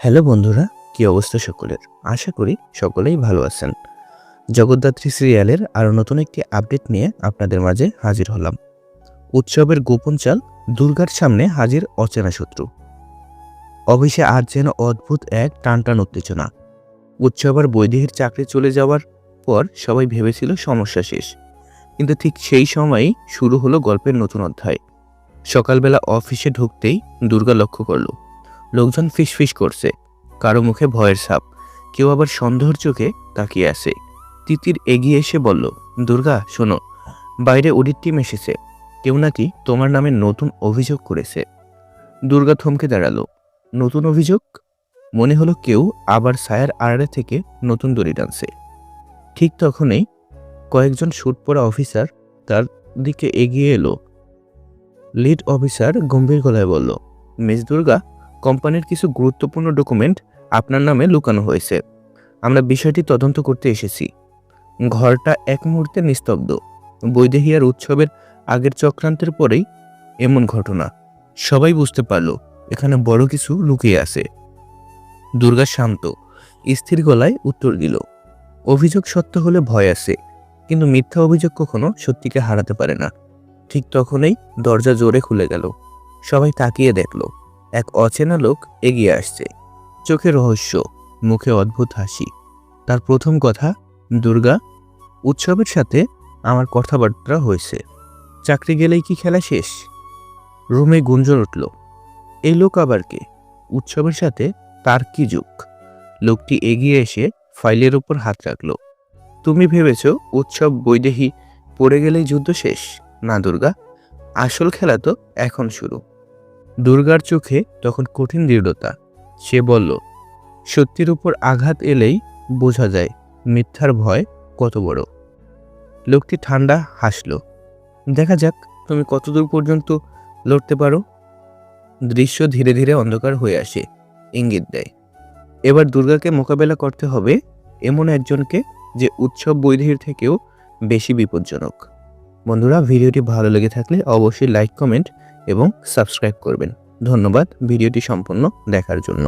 Hello বন্ধুরা, কি অবস্থা সকলের? আশা করি সকলেই ভালো আছেন। জগদ্ধাত্রী সিরিয়ালের আরও নতুন একটি আপডেট নিয়ে আপনাদের মাঝে হাজির হলাম। উৎসবের গোপন চাল দুর্গার সামনে হাজির অচেনা শত্রু। অফিসে আজ যেন অদ্ভুত এক টানটান উত্তেজনা। উৎসবের বৈদেহীর চাকরি চলে যাওয়ার পর সবাই ভেবেছিল সমস্যা শেষ। কিন্তু ঠিক সেই সময়ই শুরু হলো গল্পের নতুন অধ্যায়। সকালবেলা অফিসে ঢুকতেই দুর্গা লক্ষ্য করল। লোকজন ফিসফিস করছে। কারও মুখে ভয়ের ছাপ। কেউ আবার সন্দেহর চোখে তাকিয়ে আছে। তিতির এগিয়ে এসে বলল, দুর্গা, শোনো, বাইরে অডিট টিম এসেছে। কেউ নাকি তোমার নামে নতুন অভিযোগ করেছে। দুর্গা থমকে দাঁড়াল। নতুন অভিযোগ? মনে হলো কেউ আবার ছায়ার আড়ালে থেকে নতুন দড়ি টানছে। ঠিক তখনই কয়েকজন শুট পরা অফিসার তার দিকে এগিয়ে এলো। লিড অফিসার গম্ভীর গলায় বলল মিস দুর্গা কোম্পানির কিছু গুরুত্বপূর্ণ ডকুমেন্ট আপনার নামে লুকানো হয়েছে। আমরা বিষয়টি তদন্ত করতে এসেছি। ঘরটা এক মুহূর্তে নিস্তব্ধ। বৈদেহী আর উৎসবের আগের চক্রান্তের পরেই এমন ঘটনা। সবাই বুঝতে পারল, এখানে বড় কিছু লুকিয়ে আছে। দুর্গা শান্ত, স্থির গলায় উত্তর দিল, অভিযোগ সত্য হলে ভয় আছে, কিন্তু মিথ্যা অভিযোগ কখনো সত্যিকে হারাতে পারে না। ঠিক তখনই দরজা জোরে খুলে গেল। সবাই তাকিয়ে দেখল এক অচেনা লোক এগিয়ে আসছে। চোখে রহস্য, মুখে অদ্ভুত হাসি। তার প্রথম কথা, দুর্গা, উৎসবের সাথে আমার কথাবার্তা হয়েছে। চাকরি গেলেই কি খেলা শেষ? রুমে গুঞ্জন উঠল। এই লোক আবার কে? উৎসবের সাথে তার কি যুগ? লোকটি এগিয়ে এসে ফাইলের উপর হাত রাখল। তুমি ভেবেছ উৎসব বৈদেহী, পড়ে গেলেই যুদ্ধ শেষ? না দুর্গা, আসল খেলা তো এখন শুরু। দুর্গার চোখে তখন কঠিন দৃঢ়তা। সে বলল, সত্যির উপর আঘাত এলেই বোঝা যায় মিথ্যার ভয় কত বড়। লোকটি ঠান্ডা হাসল, দেখা যাক তুমি কতদূর পর্যন্ত লড়তে পারো। দৃশ্য ধীরে ধীরে অন্ধকার হয়ে আসে, ইঙ্গিত দেয়। এবার দুর্গাকে মোকাবেলা করতে হবে এমন একজনকে যে উৎসব বৈদেহীর থেকেও বেশি বিপজ্জনক। বন্ধুরা, ভিডিওটি ভালো লেগে থাকলে অবশ্যই লাইক কমেন্ট এবং সাবস্ক্রাইব করবেন। ধন্যবাদ, ভিডিওটি সম্পূর্ণ দেখার জন্য।